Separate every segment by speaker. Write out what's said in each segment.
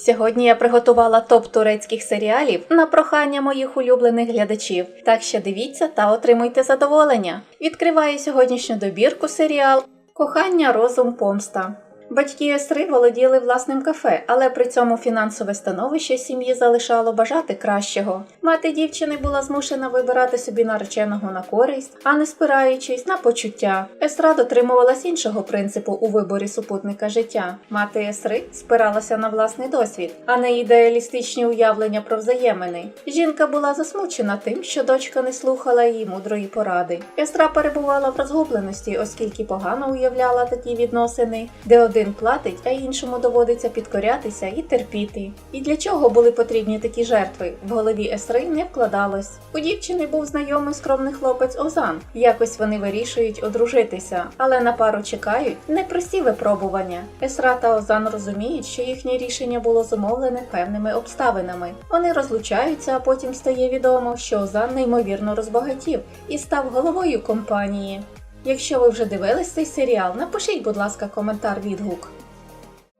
Speaker 1: Сьогодні я приготувала топ турецьких серіалів на прохання моїх улюблених глядачів. Так що дивіться та отримуйте задоволення. Відкриваю сьогоднішню добірку серіал Кохання, розум, помста. Батьки Естри володіли власним кафе, але при цьому фінансове становище сім'ї залишало бажати кращого. Мати дівчини була змушена вибирати собі нареченого на користь, а не спираючись на почуття. Естра дотримувалась іншого принципу у виборі супутника життя. Мати Естри спиралася на власний досвід, а не ідеалістичні уявлення про взаємини. Жінка була засмучена тим, що дочка не слухала її мудрої поради. Естра перебувала в розгубленості, оскільки погано уявляла такі відносини, де один платить, а іншому доводиться підкорятися і терпіти. І для чого були потрібні такі жертви? В голові Естри не вкладалось. У дівчини був знайомий скромний хлопець Озан. Якось вони вирішують одружитися, але на пару чекають непрості випробування. Есра та Озан розуміють, що їхнє рішення було зумовлене певними обставинами. Вони розлучаються, а потім стає відомо, що Озан неймовірно розбагатів і став головою компанії. Якщо ви вже дивились цей серіал, напишіть, будь ласка, коментар відгук.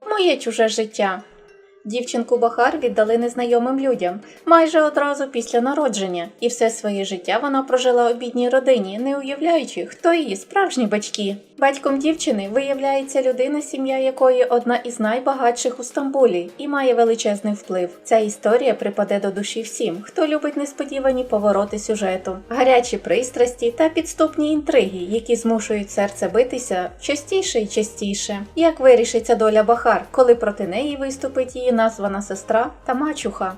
Speaker 1: Моє чуже життя. Дівчинку Бахар віддали незнайомим людям майже одразу після народження, і все своє життя вона прожила у бідній родині, не уявляючи, хто її справжні батьки. Батьком дівчини виявляється людина, сім'я якої одна із найбагатших у Стамбулі і має величезний вплив. Ця історія припаде до душі всім, хто любить несподівані повороти сюжету, гарячі пристрасті та підступні інтриги, які змушують серце битися частіше і частіше. Як вирішиться доля Бахар, коли проти неї виступить її названа сестра та мачуха?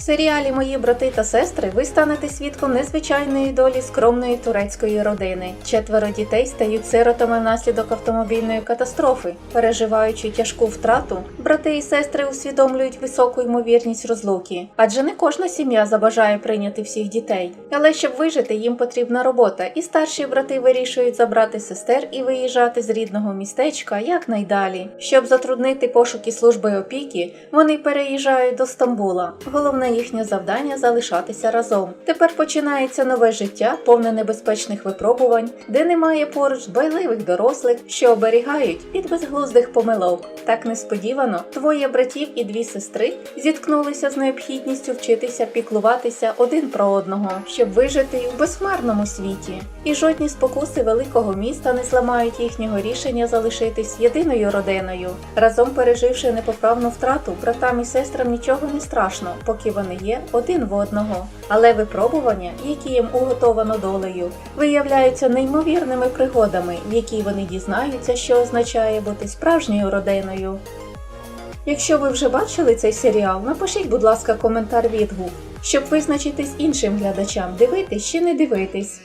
Speaker 1: В серіалі Мої брати та сестри ви станете свідком незвичайної долі скромної турецької родини. Четверо дітей стають сиротами внаслідок автомобільної катастрофи. Переживаючи тяжку втрату, брати і сестри усвідомлюють високу ймовірність розлуки, адже не кожна сім'я забажає прийняти всіх дітей. Але щоб вижити, їм потрібна робота, і старші брати вирішують забрати сестер і виїжджати з рідного містечка якнайдалі. Щоб затруднити пошуки служби опіки, вони переїжджають до Стамбула. Головне їхнє завдання залишатися разом. Тепер починається нове життя, повне небезпечних випробувань, де немає поруч дбайливих дорослих, що оберігають від безглуздих помилок. Так несподівано двоє братів і дві сестри зіткнулися з необхідністю вчитися піклуватися один про одного, щоб вижити в безхмарному світі. І жодні спокуси великого міста не зламають їхнього рішення залишитись єдиною родиною. Разом переживши непоправну втрату, братам і сестрам нічого не страшно, поки вони є один в одного. Але випробування, які їм уготовано долею, виявляються неймовірними пригодами, в якій вони дізнаються, що означає бути справжньою родиною. Якщо ви вже бачили цей серіал, напишіть, будь ласка, коментар відгук, щоб визначитись іншим глядачам, дивитись чи не дивитись.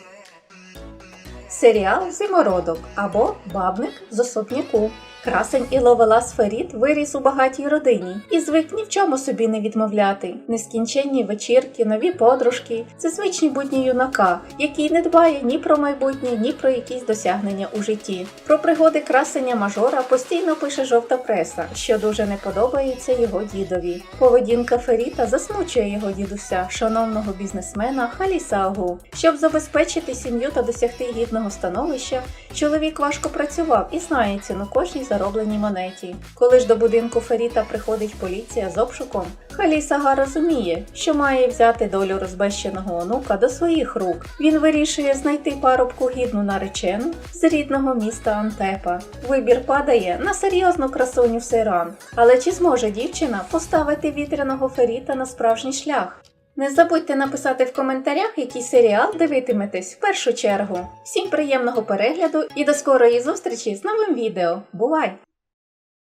Speaker 1: Серіал Зимородок або Бабник з особняку. Красень і Ловелас Феріт виріс у багатій родині і звик ні в чому собі не відмовляти. Нескінченні вечірки, нові подружки це звичні будні юнака, який не дбає ні про майбутнє, ні про якісь досягнення у житті. Про пригоди красення мажора постійно пише жовта преса, що дуже не подобається його дідові. Поведінка Феріта засмучує його дідуся, шановного бізнесмена Халіса Агу. Щоб забезпечити сім'ю та досягти гідного становища, чоловік важко працював і знає ціну кожній заробленій монеті. Коли ж до будинку Феріта приходить поліція з обшуком, Халіс Ага розуміє, що має взяти долю розбещеного онука до своїх рук. Він вирішує знайти парубку гідну наречену з рідного міста Антепа. Вибір падає на серйозну красуню Сейран. Але чи зможе дівчина поставити вітряного Феріта на справжній шлях? Не забудьте написати в коментарях, який серіал дивитиметесь в першу чергу. Всім приємного перегляду і до скорої зустрічі з новим відео. Бувай!